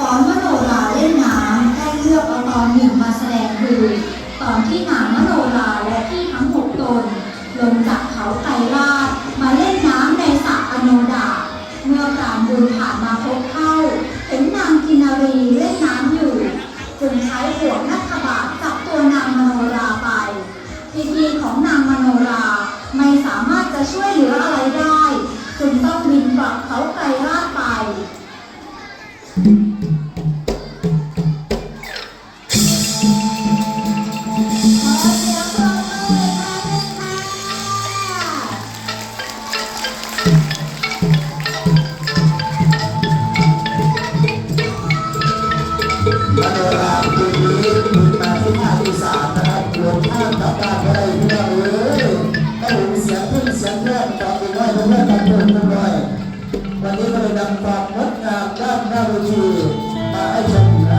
ตอนมโนราเล่นน้ำได้เลือกเอาตอนหนึ่งมาแสดงคือ ตอนที่นางมโนราและที่ทั้งหกตนลงจากเขาไป มโนราคืนนี้มาที่ห้าที่สามนะครับรวมห้ามกลัานก็ได้เนเลยถ้าผมเสียงขึ้นเสียงแรกต่อไปน้อยเพื่อนกันเพื่อนกันหน่อยวันนี้ก็เลยนำความงดงามด้านหน้าเวทีมาให้ชม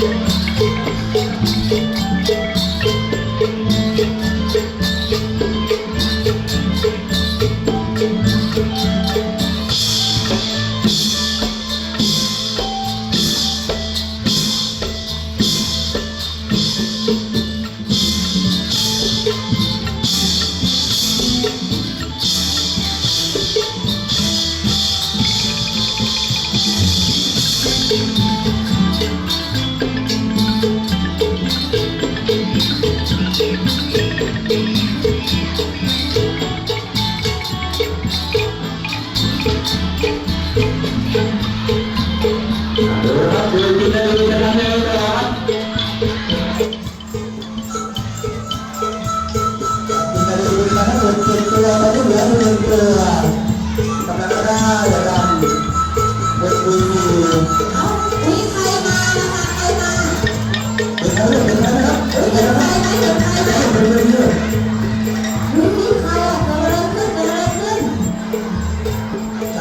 เ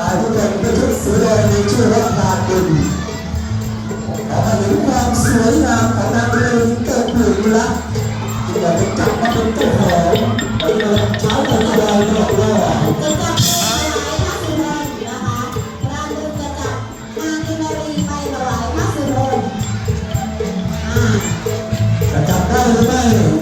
ายทุกคนเป็นชุดสีแดงในชื่งว่านาดุลขอให้เห็ความสวยงามของนางเรืองเกิดหลุมรักที่อยากจะจับมาเป็นตัวหอมเป็นเวลาเช้าตอนสบายตลอดเวลาจะจับได้หรือไม่